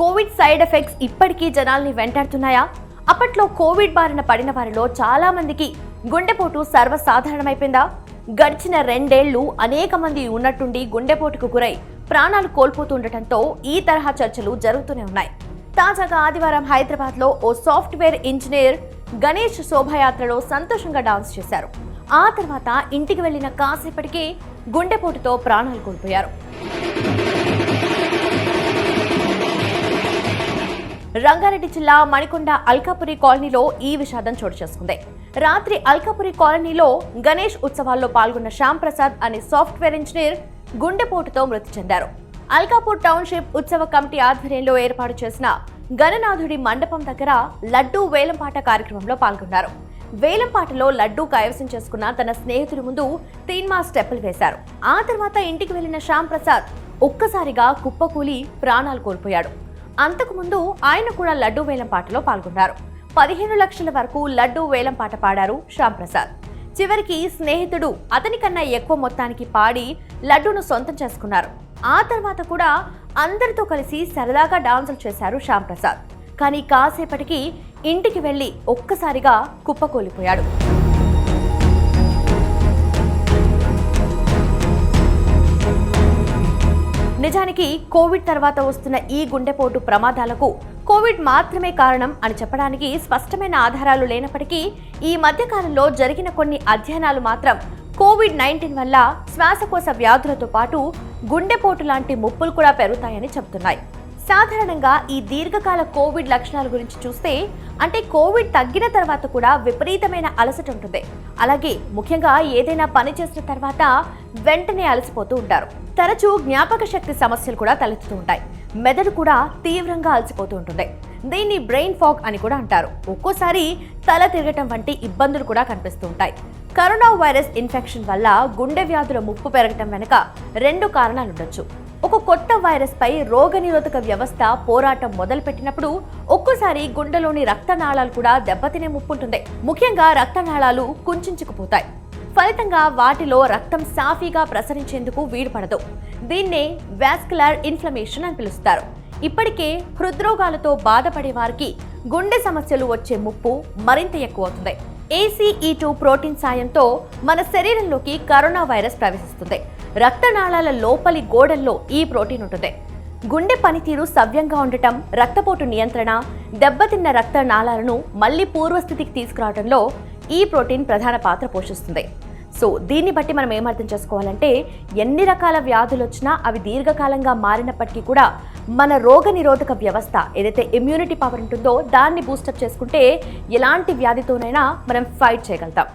Covid side effects ఇప్పటికీ జనాల్ని వెంటాడుతున్నాయా? అప్పట్లో కోవిడ్ బారిన పడిన వారిలో చాలా మందికి గుండెపోటు సర్వసాధారణమైపోయిందా? గడిచిన రెండేళ్ళు అనేక మంది ఉన్నట్టుండి గుండెపోటుకు గురై ప్రాణాలు కోల్పోతుండటంతో ఈ తరహా చర్చలు జరుగుతూనే ఉన్నాయి. తాజాగా ఆదివారం హైదరాబాద్లో ఓ సాఫ్ట్వేర్ ఇంజనీర్ గణేష్ శోభాయాత్రలో సంతోషంగా డాన్స్ చేశారు. ఆ తర్వాత ఇంటికి వెళ్ళిన కాసేపటికి గుండెపోటుతో ప్రాణాలు కోల్పోయారు. రంగారెడ్డి జిల్లా మణికొండ అల్కాపురి కాలనీలో ఈ విషాదం చోటు చేసుకుంది. రాత్రి అల్కాపురి కాలనీలో గణేష్ ఉత్సవాల్లో పాల్గొన్న శ్యామ్ ప్రసాద్ అనే సాఫ్ట్వేర్ ఇంజనీర్ గుండెపోటుతో మృతి చెందారు. అల్కాపూర్ టౌన్షిప్ ఉత్సవ కమిటీ ఆధ్వర్యంలో ఏర్పాటు చేసిన గణనాథుడి మండపం దగ్గర లడ్డూ వేలంపాట కార్యక్రమంలో పాల్గొన్నారు. వేలంపాటలో లడ్డూ కైవసం చేసుకున్న తన స్నేహితుడి ముందు తీన్మా స్టెప్పులు వేశారు. ఆ తర్వాత ఇంటికి వెళ్ళిన శ్యామ్ ప్రసాద్ ఒక్కసారిగా కుప్పకూలి ప్రాణాలు కోల్పోయాడు. అంతకుముందు ఆయన కూడా లడ్డూ వేలం పాటలో పాల్గొన్నారు. పదిహేను లక్షల వరకు లడ్డూ వేలం పాట పాడారు శ్యామ్ ప్రసాద్. చివరికి స్నేహితుడు అతని కన్నా ఎక్కువ మొత్తానికి పాడి లడ్డూను సొంతం చేసుకున్నారు. ఆ తర్వాత కూడా అందరితో కలిసి సరదాగా డాన్సులు చేశారు శ్యామ్ ప్రసాద్. కానీ కాసేపటికి ఇంటికి వెళ్ళి ఒక్కసారిగా కుప్పకూలిపోయాడు నిజానికి కోవిడ్ తర్వాత వస్తున్న ఈ గుండెపోటు ప్రమాదాలకు కోవిడ్ మాత్రమే కారణం అని చెప్పడానికి స్పష్టమైన ఆధారాలు లేనప్పటికీ ఈ మధ్యకాలంలో జరిగిన కొన్ని అధ్యయనాలు మాత్రం కోవిడ్ నైన్టీన్ వల్ల శ్వాసకోశ వ్యాధులతో పాటు గుండెపోటు లాంటి ముప్పులు కూడా పెరుగుతాయని చెబుతున్నాయి. సాధారణంగా ఈ దీర్ఘకాల కోవిడ్ లక్షణాల గురించి చూస్తే అంటే కోవిడ్ తగ్గిన తర్వాత కూడా విపరీతమైన అలసట ఉంటుంది. అలాగే ముఖ్యంగా ఏదైనా పని చేసిన తర్వాత వెంటనే అలసిపోతూ ఉంటారు. తరచూ జ్ఞాపక శక్తి సమస్యలు కూడా తలెత్తుతూ ఉంటాయి. మెదడు కూడా తీవ్రంగా అలసిపోతూ ఉంటుంది. దీన్ని బ్రెయిన్ ఫాగ్ అని కూడా అంటారు. ఒక్కోసారి తల తిరగటం వంటి ఇబ్బందులు కూడా కనిపిస్తూ ఉంటాయి. కరోనా వైరస్ ఇన్ఫెక్షన్ వల్ల గుండె వ్యాధుల ముప్పు పెరగటం వెనుక రెండు కారణాలు ఉండొచ్చు ఒక కొత్త వైరస్ పై రోగనిరోధక వ్యవస్థ పోరాటం మొదలుపెట్టినప్పుడు ఒక్కోసారి గుండెలోని రక్తనాళాలు కూడా దెబ్బతినే ముప్పు ఉంటుంది ముఖ్యంగా రక్తనాళాలు కుంచుకుపోతాయి. ఫలితంగా వాటిలో రక్తం సాఫీగా ప్రసరించేందుకు వీలుపడదు. దీన్నే వాస్కులర్ ఇన్ఫ్లమేషన్ అని పిలుస్తారు. ఇప్పటికే హృద్రోగాలతో బాధపడే వారికి గుండె సమస్యలు వచ్చే ముప్పు మరింత ఎక్కువ అవుతుంది ఏసీఈ టూ ప్రోటీన్ సాయంతో మన శరీరంలోకి కరోనా వైరస్ ప్రవేశిస్తుంది. రక్తనాళాల లోపలి గోడల్లో ఈ ప్రోటీన్ ఉంటుంది. గుండె పనితీరు సవ్యంగా ఉండటం రక్తపోటు నియంత్రణ దెబ్బతిన్న రక్తనాళాలను మళ్ళీ పూర్వస్థితికి తీసుకురావడంలో ఈ ప్రోటీన్ ప్రధాన పాత్ర పోషిస్తుంది. సో దీన్ని బట్టి మనం ఏమర్థం చేసుకోవాలంటే ఎన్ని రకాల వ్యాధులు వచ్చినా అవి దీర్ఘకాలంగా మారినప్పటికీ కూడా మన రోగ నిరోధక వ్యవస్థ ఏదైతే ఇమ్యూనిటీ పవర్ ఉంటుందో దాన్ని బూస్టప్ చేసుకుంటే ఎలాంటి వ్యాధితోనైనా మనం ఫైట్ చేయగలుగుతాం.